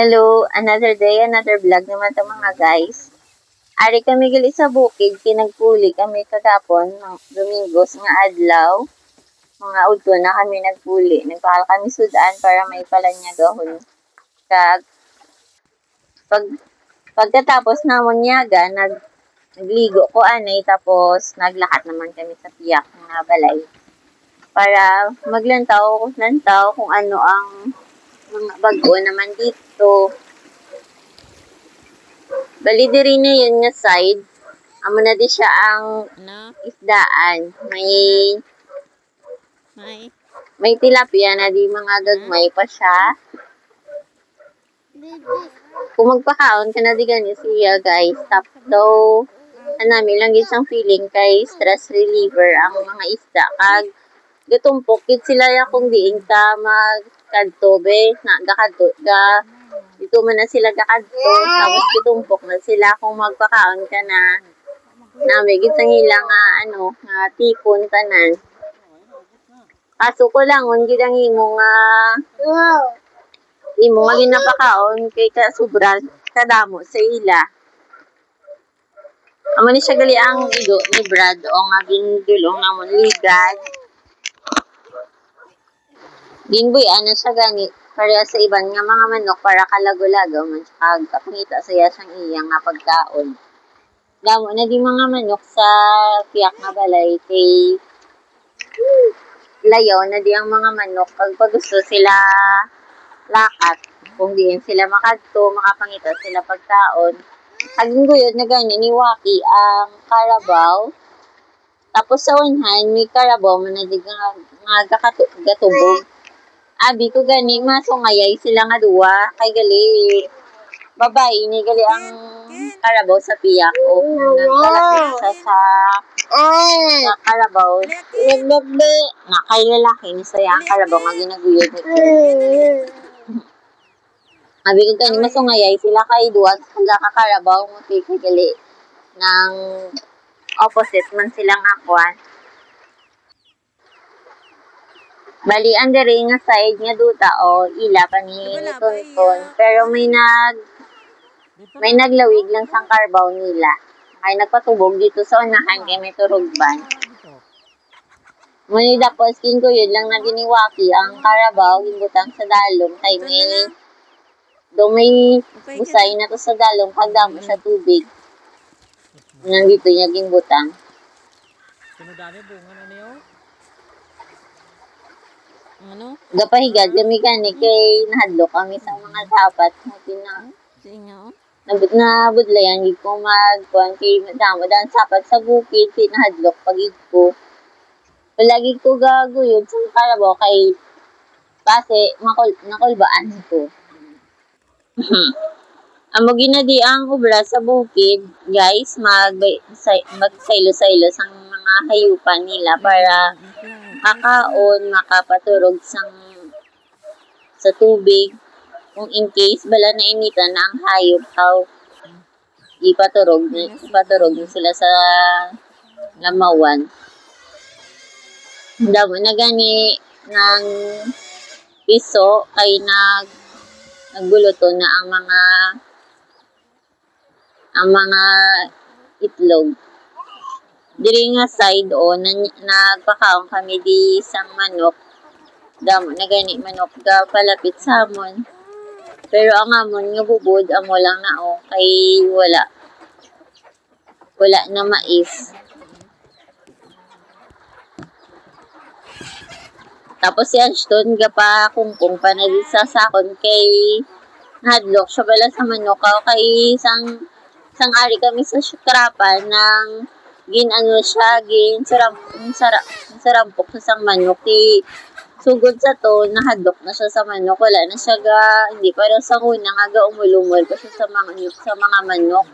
Hello, another day, another vlog naman to mga guys. Ari kami gali sa bukid, kinagpuli kami kagapon, ng Domingos nga adlaw. Mga udto na kami nagpuli. Nagpakal kami sudan para may palanyagahon. Kag, pag, pagkatapos namon nyaga, nag, nagligo ko anay, tapos naglakat naman kami sa piyak nga balay. Para maglantaw, lantaw kung ano ang mga bago naman dito. Bali diri na yun nga side. Amo na di siya ang Ano? isdaan. May May? may tilapia na di mga gagmay pa siya. Kung magpakaon ka na di gani siya guys. Tap daw anami lang isang feeling kay stress reliever ang mga isda kag gatumpok kit sila ya kung diin ka magkadto be na gakadto ga dito man na sila gakadto tapos gitumpok na sila kung magpakaon ka na nami gid sa ilang nga ano nga tipon tanan kaso ko lang on gid ang imo nga imo nga ginapakaon kay ka sobra kadamo sa ila Amo ni siya gali ang ido ni Brad o nga gindulong namon ligad. Ginboy ano siya gani para sa iban nga mga manok para kalagulagaw man siya kag kapangita sa iya siyang iyang nga pagkaon. Damo na di mga manok sa piyak nga balay kay layaw na di ang mga manok pag gusto sila lakat kung diin sila makadto makapangita sila pagkaon Aging guyod na gani ni Waki ang Carabao. Tapos sa unhan, may Carabao man na di nga, nga gatubog. Abi ko gani, masungayay sila nga duwa. Kay gali, babae ni gali ang Carabao sa piyak. O nagkalapit siya sa sa Carabao. Na kay lalaki ni saya ang Carabao nga ginaguyod ni Abi ko kani masungayay sila kay duwag sa kakarabaw mo kay gali ng opposite man silang akwan. Bali, ang diri nga side nga duta o ila pa ni Tonton. Pero may nag may naglawig lang sang karbaw nila. Ay nagpatubog dito sa unahan kay may turugban. Muni tapos king ko yun lang na giniwaki ang karabaw gimbutang sa dalom kay may do may busay na to sa dalong pagdamo sa tubig. Nandito niya gimbutang. Sinudani bunga na? Ano? Gapahigad kami kani kay nahadlok kami sa mga dapat na pina Singaw? nabut na budlayan gid ko magkuan kay madamo dan sapat sa bukid pinahadlok pagid ko. Palagi ko gaguyod sa karabaw kay kasi makul nakulbaan ko. Amo ginadi ang obra sa bukid, guys, mag magsaylo-saylo sang mga hayupan nila para kakaon, makapaturog sang sa tubig. Kung in case bala na initan na ang hayop, how ipaturog, ipaturog sila sa lamawan. Damo na gani ng piso kay nag nagbuluto na ang mga ang mga itlog. Diri nga side o na, nagpakaon kami di isang manok. Damo na gani manok ga palapit sa amon. Pero ang amon nga bubod amo lang na o kay wala. Wala na mais. Tapos si Ashton gapa kungkung pa na di sa sakon kay hadlok siya bala sa manok o kay isang isang ari kami sa shukrapan ng gin ano siya gin saram sara, sarampok sa manok. Ti sugod sa to nahadlok na siya sa manok. Wala na siya ga hindi daw sa una nga ga umulumol pa siya sa mga sa mga manok.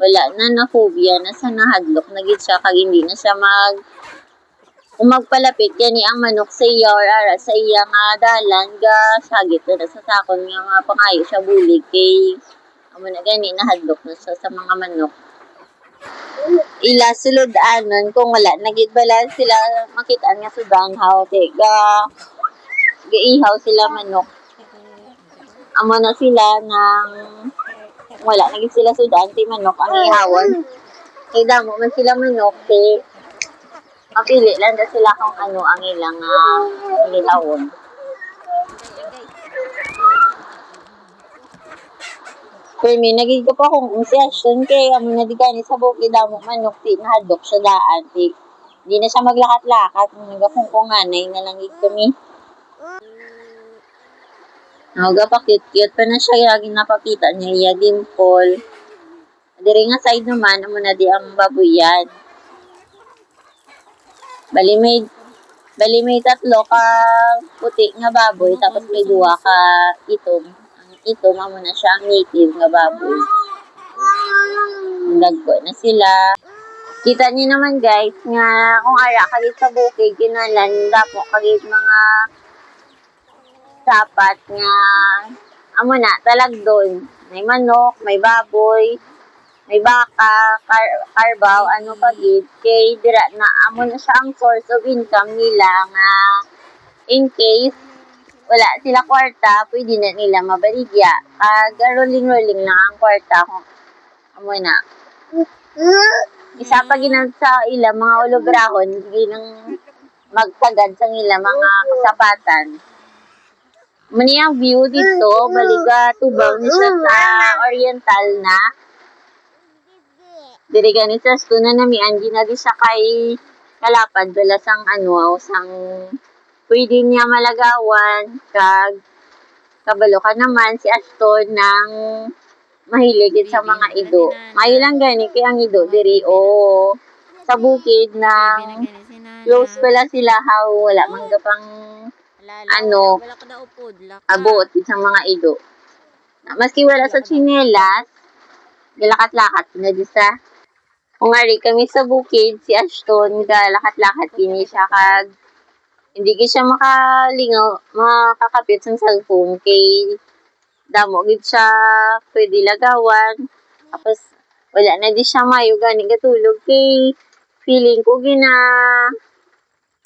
Wala na na phobia na sa nahadlok na gid siya. Kag hindi na siya mag kung magpalapit gani ang manok sa iya or ara sa iya nga dalan ga sagit na sa sakon nga mga pangayo siya bulig kay amo na gani nahadlok na siya sa mga manok ila sulod anon kung wala nagit sila makitaan nga sudan how te ga gaihaw sila manok. Amo na sila ng wala naging sila sudan ti manok ang ihawon. Kay damo man sila manok ti mapili lang na sila kung ano ang ilang uh, ihawon Ko pa kung kung si Ashton kay amo na di gani sa bukid damo manok ti nahadok sa daan ti di na siya maglakat-lakat nagakong nganay na lang kami Naga pa cute-cute pa na siya lagi napakita niya iya dimple. Diri nga side naman amo na di ang babuyan. Bali may bali may tatlo ka puti nga baboy tapos may duwa ka itom. Ang itom amo na siya ang native nga baboy. Dagko na sila. Kita niyo naman guys nga kung ara kagit sa bukid kinalan dapo kagit mga dapat nga amo na talag doon may manok may baboy may baka kar karbaw ano pagid kay dira na amo na siya ang source of income nila nga in case wala sila kwarta pwede na nila mabaligya. Kag rolling rolling lang ang kwarta kung amo na. Isa pa ginang sa ila mga ulugrahon ginang magtagad sa ila mga kasapatan. Mani ang view dito, baliga tubaw ni siya sa oriental na. Diri gani sa stuna na mi anji na di siya kay kalapad bala sang ano, sang pwede niya malagawan. Kag kabalo ka naman si Aston ng mahilig sa mga ido. Mayo lang gani kay ang ido diri o sa bukid ng close pala sila how wala man ka pang ano, abot sa mga ido. Maski wala sa chinelas, galakat-lakat na di sa kung kami sa bukid, si Ashton, galakat-lakat kini siya kag hindi ki siya makalingaw, makakapit sa cellphone kay damo gid siya pwede lagawan. Tapos wala na di siya mayo gani katulog kay feeling ko gina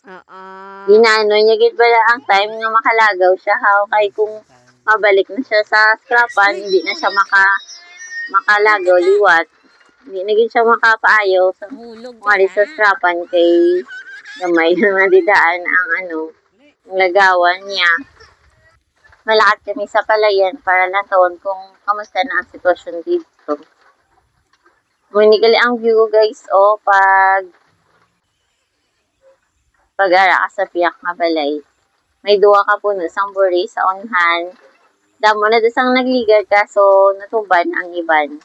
Oo. Ginano niya gid bala ang time nga makalagaw siya how kay kung mabalik na siya sa scrapan hindi na siya maka makalagaw liwat hindi na gid siya makapaayo sa Hulog sa scrapan kay gamay na madidaan ang ano ang lagawan niya malakad kami sa palayan para naton kung kamusta na ang sitwasyon dito Munigali ang view guys o pag pag-ara ka sa piyak nga balay. May duwa ka puno sang buri sa onhan. Damo na dasang nagligad ka so natuban ang iban.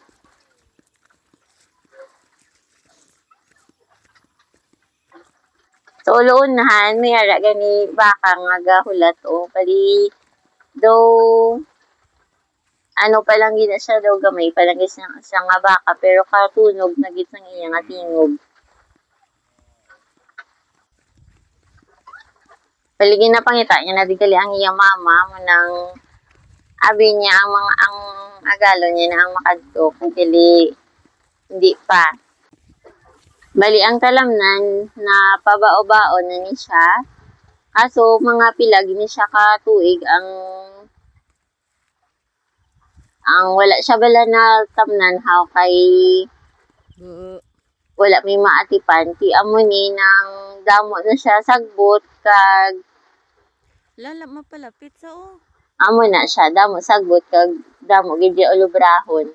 So ulo-unahan may ara gani baka nga gahulat o pali do ano pa lang gina siya daw gamay pa lang siya, siya nga baka pero katunog na gid sang iya nga tingog. Paligin na niya na ang iyang mama mo nang abi niya ang mga ang agalo niya na ang makadto kagili hindi pa. Bali ang talamnan na pabao-baon na ni siya. Kaso mga pilag ni siya ka tuig ang ang wala siya bala na tamnan how kay wala may maatipan ti amo ni nang damo na siya sagbot kag Lala mapalapit sa o. amo na siya damo sagbot kag damo gid ulubrahon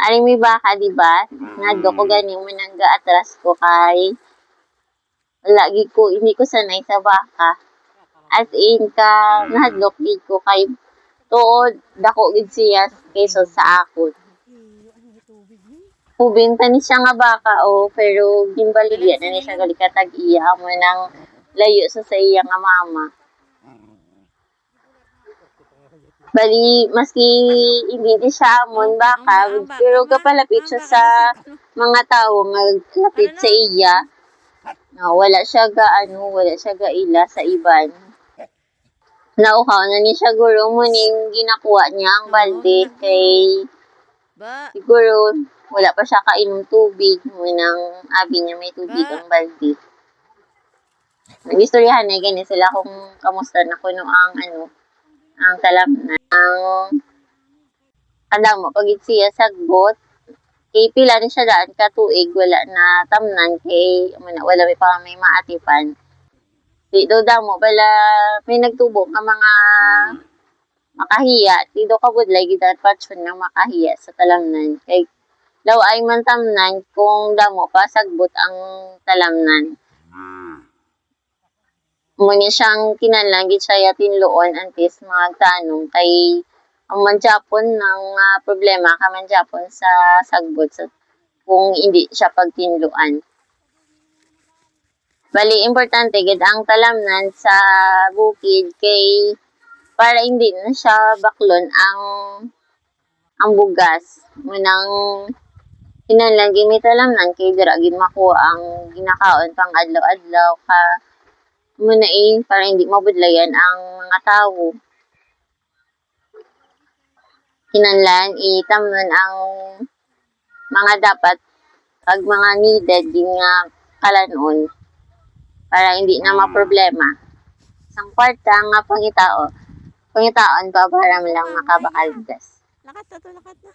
Ari may baka, di ba? Ngadto ko gani mo nang gaatras ko kay lagi ko hindi ko sanay sa baka. As in ka nahadlok gid ko kay tuod dako gid siya kaysa sa akon. Ubinta ni siya nga baka o pero gimbaligya na ni siya gali katag iya mo nang layo sa sa iya nga mama. Bali, maski hindi di siya amon baka, pero kapalapit siya sa mga tao nga lapit sa iya. Na wala siya ga ano, wala siya ga ila sa iban. Nauhaw na ni siya guro mo ning ginakuha niya ang balde kay Ba. siguro wala pa siya kainom tubig mo nang abi niya may tubig ang balde. Nagistoryahan na gani sila kung kamusta na kuno ang ano ang talam na ang kada mo pag siya sagbot kay pila ni siya daan ka tuig wala na tamnan kay amo na wala may pa may maatipan. Di do mo bala may nagtubo nga mga makahiya di do ka budlay gidan patsyon ng makahiya sa talamnan. Kay daw ay man tamnan kung damo pa sagbot ang talamnan Muna siyang kinanlang gid siya tinluon antes mga tanong kay ang manjapon ng ah, problema ka manjapon sa sagbot sa kung hindi siya pagtinluan. Bali, importante gid ang talamnan sa bukid kay para hindi na siya baklon ang ang bugas. Munang kinanlang gid may talamnan kay dira gid makuha ang ginakaon pang adlaw-adlaw ka muna eh, para hindi mabudlayan ang mga tao. Kinanlan, itamnon ang mga dapat pag mga needed din nga kalanon para hindi na maproblema. Sang kwarta nga pangitao, pangitaon pa para lang makabakaldas. Lakat na to, lakat na.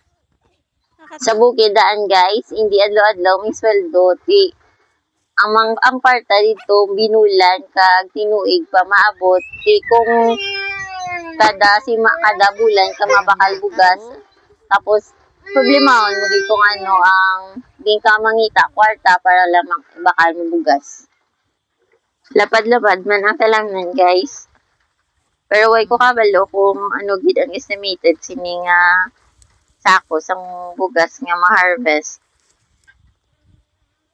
Lakat Sa bukid daan guys, hindi adlaw-adlaw may sweldo. Di, ang mang, ang parta dito binulan kag tinuig pa maabot. Di kung kada si kada bulan ka mabakal bugas. Tapos problema mo kung ano ang di ka mangita kwarta para lamang bakal mo bugas. Lapad-lapad man ang talamnan guys. Pero way ko kabalo kung ano gid ang estimated sini nga sako sang bugas nga ma-harvest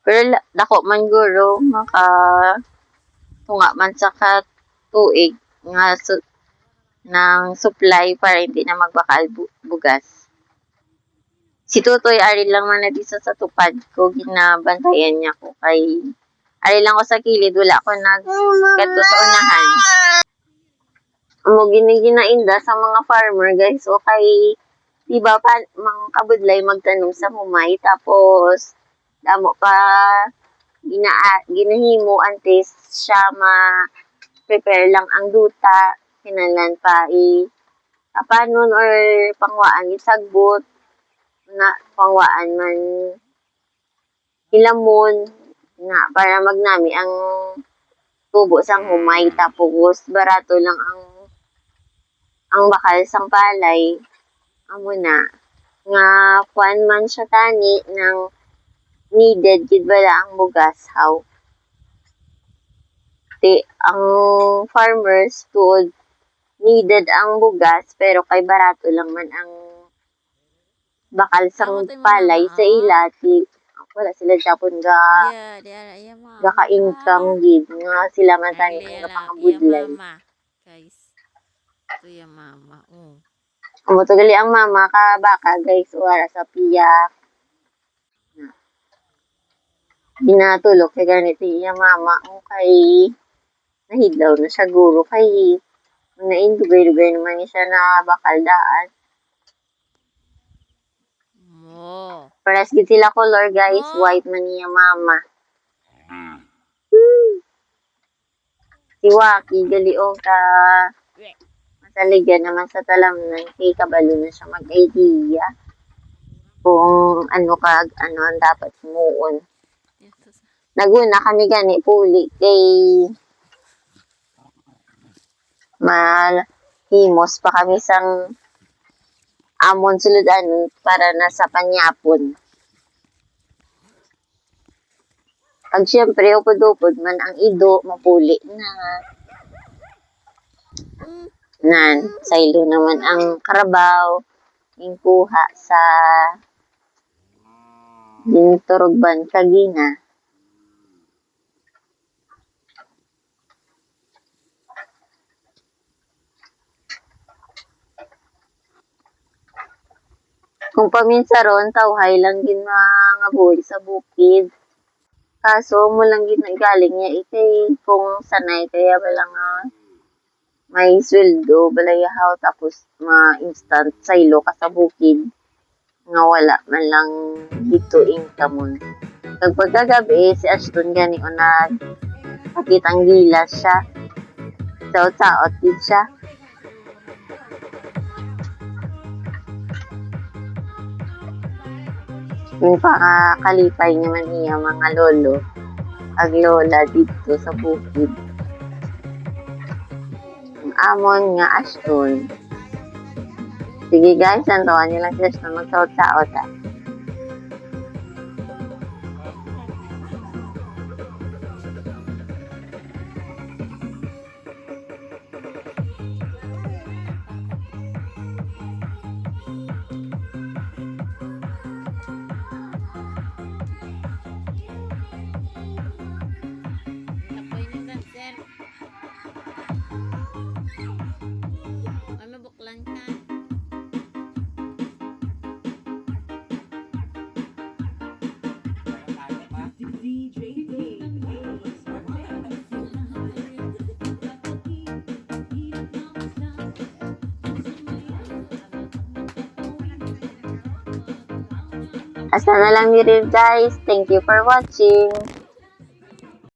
pero dako man guro maka tunga man sa katuig nga su, ng supply para hindi na magbakal bu- bugas. Si Tutoy ari lang man na dito sa tupad ko ginabantayan niya ko kay ari lang ko sa kilid wala ko nag kato sa. Mo giniginainda sa mga farmer guys o kay diba pa mga kabudlay magtanong sa humay tapos damo pa gina ginahimo antes siya ma prepare lang ang duta kinahanglan pa i kapanon or pangwaan isagbot. Na pangwaan man ilamon na para magnami ang tubo sang humay. Tapos barato lang ang ang bakal sang palay. Amo na nga kuan man siya tani ng needed gid bala ang bugas how ti ang farmers tuod needed ang bugas pero kay barato lang man ang bakal sang palay sa ah. ila ti wala sila japon ga ga ka income gid nga sila man tani iya pangabudlay. Guys. Ito yung mama. Oh. Umutugali ang mama ka baka guys wala sa piyak ginatulog kay ganito iya mama o kay nahidlaw na siya guro kay naindugay-dugay naman ni siya na bakal daan. Mo. Paras gid sila color guys, Oh. white man niya mama. Hmm. Si Waki, gali o ka masaligyan naman sa talamnan kay kabalo na siya mag-idea kung ano ka ano ang dapat muon. Naguna kami gani puli kay mahimos pa kami sang amon suludan para nasa panyapon. Pag siyempre, upod-upod man ang ido, mapuli na. Nan, sa ilo naman ang karabaw, yung kuha sa Ginturugban, Kagina. Kung paminsa ron, tawhay lang gin mga buhay sa bukid. Kaso, mo lang gin galing niya ikay kung sanay kaya wala nga may sweldo, balayahaw, tapos ma-instant saylo ka sa bukid nga wala man lang dito income Kag pagkagabi, si Ashton gani o nag pakitang gilas siya. Saot-saot din siya. Yung pakakalipay naman niya mga lolo ag lola dito sa bukid. Ang amon nga Ashton. Sige guys, nantawan niyo lang si Ashton magsaot-saot ah. Asa na lang ni guys. Thank you for watching.